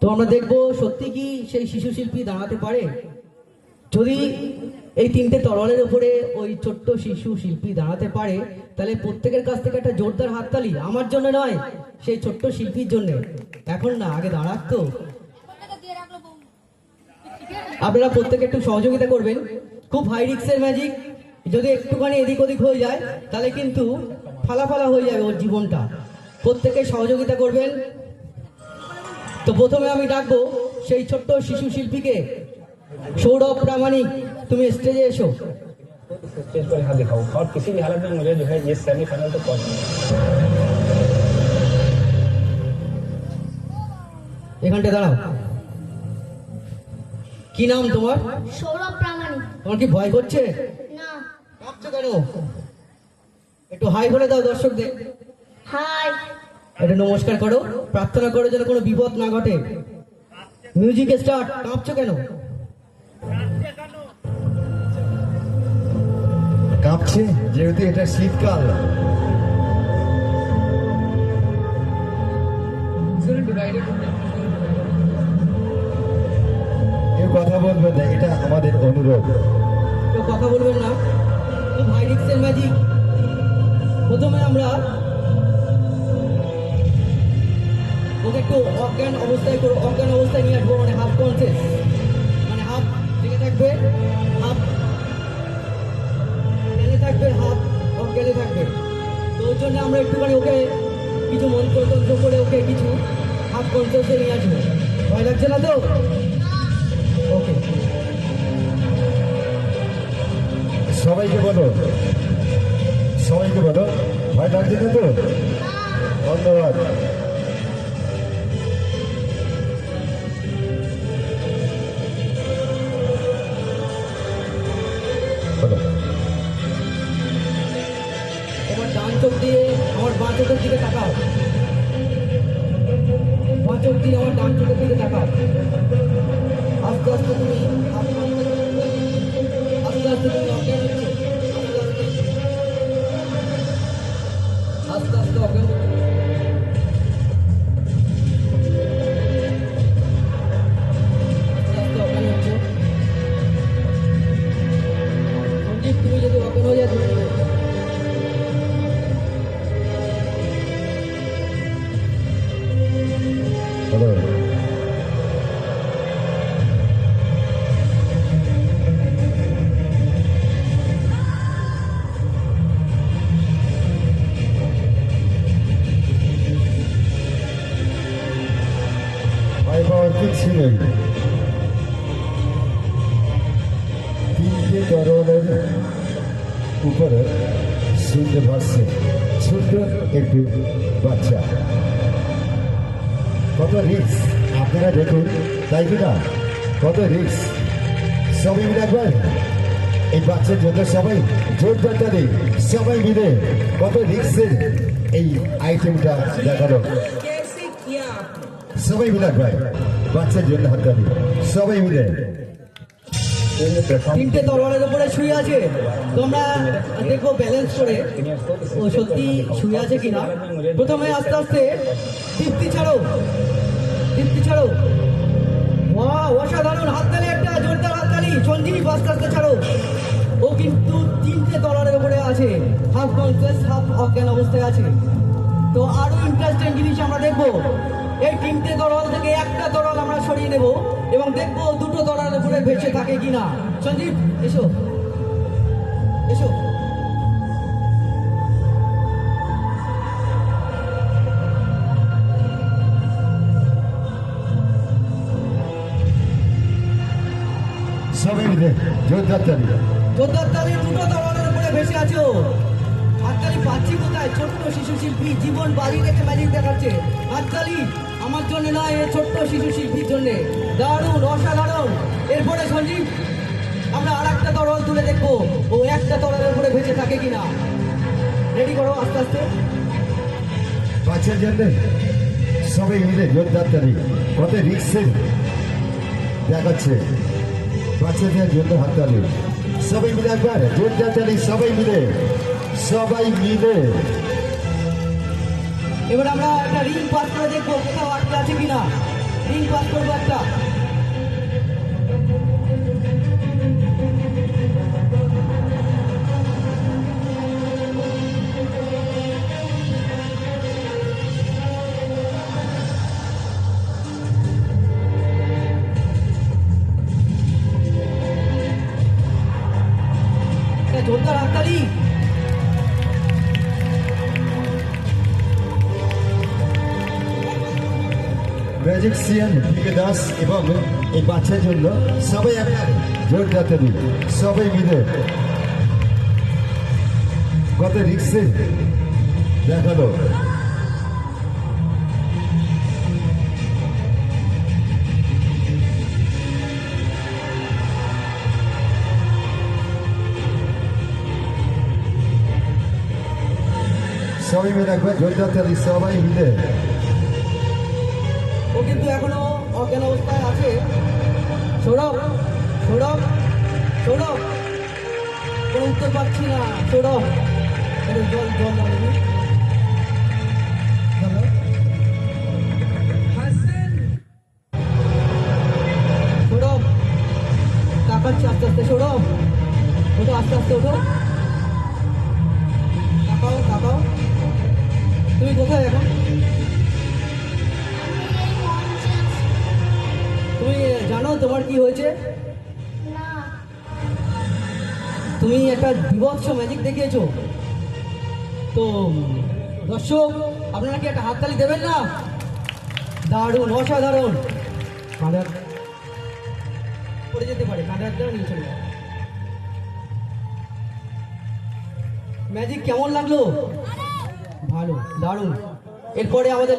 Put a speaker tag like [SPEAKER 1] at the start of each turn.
[SPEAKER 1] তো আমরা দেখব সত্যি কি সেই শিশু শিল্পী দাঁড়াতে পারে? যদি এই তিনটে তরলের উপরে ওই ছোট্ট শিশু শিল্পী দাঁড়াতে পারে, তাহলে প্রত্যেকের কাছ থেকে একটা জোরদার হাততালি আমার জন্য নয়, সেই ছোট্ট শিল্পীর জন্য। এখন না, আগে দাঁড়াক তো। আপনারা প্রত্যেকে একটু সহযোগিতা করবেন। খুব হাই রিক্সের ম্যাজিক যদি একটুখানি এদিক ওদিক হয়ে যায়, তাহলে কিন্তু ফালা ফালা হয়ে যাবে ওর জীবনটা। প্রত্যেকে সহযোগিতা করবেন। তো প্রথমে আমি ডাকবো সেই ছোট্ট শিশু শিল্পীকে সৌরভ প্রামাণিক তুমি স্টেজে এসো
[SPEAKER 2] स्टेज पर यहाँ दिखाऊँ और किसी भी हालत में मुझे जो है ये सेमीफाइनल तक पहुँचना है।
[SPEAKER 1] এখানটা দাঁড়াও কি নাম তোমার
[SPEAKER 3] সৌরভ প্রামাণিক
[SPEAKER 1] তোমার কি ভয় করছে
[SPEAKER 3] না
[SPEAKER 1] কাঁপছো কেন একটু হাই বলে দাও দর্শকদের
[SPEAKER 3] হাই
[SPEAKER 1] একটু নমস্কার করো। প্রার্থনা করো যেন কোনো বিপদ না ঘটে। মিউজিক স্টার্ট কাঁপছো কেন?
[SPEAKER 4] কাঁপছে যেহেতু এটা শীতকাল। কেউ কথা বলবে না এটা আমাদের অনুরোধ।
[SPEAKER 1] কেউ কথা বলবেন না? হাই রিক্সের ম্যাজিক প্রথমে আমরা ওকে একটু অজ্ঞান অবস্থায় করে অজ্ঞান অবস্থায় নিয়ে আসব মানে হাফ কনসেস মানে হাফ জেগে থাকবে হাফ জ্ঞানে থাকবে হাফ অজ্ঞানে থাকবে। তো ওর জন্য আমরা একটুখানি ওকে কিছু মন্ত্র তন্ত্র করে ওকে কিছু হাফ কনসেসে নিয়ে আসব। ভয় লাগছে না তো? ওকে।
[SPEAKER 4] সবাইকে বলো। সবাইকে বলো। ভয় লাগছে না তো? ধন্যবাদ।
[SPEAKER 1] তোমার ডান চোখ দিয়ে আমার বাঁ চোখের দিকে তাকাও বাঁ চোখ দিয়ে আমার ডান চোখের দিকে তাকাও আস্তে আস্তে তুমি আস্তে আস্তে তুমি অজ্ঞান হচ্ছে আস্তে আস্তে অজ্ঞান হচ্ছে আস্তে আস্তে অজ্ঞান হচ্ছে সঞ্জীব তুমি যদি অজ্ঞান হয়ে যায়
[SPEAKER 4] চরণের উপরে সুন্দর ভাসছে। সুন্দর একটি বাচ্চা। কত রিক্স আপনারা দেখুন, তাই কি না? কত রিক্স সবাই মিলে একবার। এই বাচ্চার জন্য সবাই জোরদারটা দিই সবাই মিলে কত রিক্সের এই আইটেমটা দেখাল। সবাই মিলে একবার। বাচ্চার জন্য হাতটা সবাই মিলে।
[SPEAKER 1] তিনটে তরোয়ারের উপরে শুয়ে আছে। তোমরা দেখব ব্যালেন্স করে। ও সত্যি শুয়ে আছে কিনা? প্রথমে আস্তে আস্তে তৃপ্তি ছাড়ো। তৃপ্তি ছাড়ো। ওয়া অসাধারণ। হাততালি একটা, জোরদার হাততালি সঞ্জীব, আস্তে আস্তে ছাড়ো। ও কিন্তু তিনটে তরোয়ারের উপরে আছে। হাফ কনসিয়াস হাফ অজ্ঞান অবস্থায় আছে। তো আরও ইন্টারেস্টিং জিনিস আমরা দেখব। এই তিনটে তরল থেকে একটা তরল আমরা সরিয়ে নেব। এবং দেখব দুটো তরলের উপরে ভেসে থাকে কিনা। সঞ্জীব এসো। এসো।
[SPEAKER 4] জোরদার তালি
[SPEAKER 1] জোরদার তালি দুটো উপরে ভেসে আছো। হাততালি পাচ্ছি কোথায়? ছোট্ট শিশু শিল্পী জীবন বাড়ি রেখে ম্যাজিক দেখাচ্ছে। হাততালি আমার জন্য নয় এ ছোট্ট শিশু শিল্পীর জন্য। দারুণ, অসাধারণ। এরপরে সঞ্জীব, আমরা আর একটা তরল তুলে দেখব। ও একটা তরলের উপরে ভেসে থাকে কিনা। রেডি করো আস্তে আস্তে?
[SPEAKER 4] বাচ্চার জন্য সবাই মিলে জোরদার তালি। কত রিক্সের দেখাচ্ছে। বাচ্চাদের জন্য হাততালি সবাই মিলে একবার জোরদার তালি, সবাই মিলে। সবাই মিলে।
[SPEAKER 1] এবার আমরা একটা রিং পাস করে দেখব কোথাও আটকে আছে কিনা। রিং পাস করব একটা।
[SPEAKER 4] ম্যাজিকশিয়ান পিকে দাস এবং এই বাচ্চার জন্য সবাই আপনার জোর যাতে দিন। সবাই মিলে কত রিক্সে দেখাল। সবাই মিলে একবার জোর দিন, সবাই মিলে।
[SPEAKER 1] কিন্তু এখনও অজ্ঞান অবস্থায় আছে। সৌরভ সৌরভ সৌরভ। কোনো উত্তর পাচ্ছি না। সৌরভ। জল জল সৌরভ। তাকাচ্ছে আস্তে আস্তে। সৌরভ। ওঠো, আস্তে আস্তে ওঠো। তাকাও তাকাও। তুমি কোথায় এখন? তুমি জানো তোমার কি হয়েছে? তুমি একটা বিভৎস ম্যাজিক দেখিয়েছো। তো দর্শক আপনারা কি একটা হাততালি দেবেন না? দারুণ অসাধারণ। কাঁদার পড়ে যেতে পারে কাঁদারটাও নিয়ে চলে ম্যাজিক কেমন লাগল? ভালো দারুণ। এরপরে আমাদের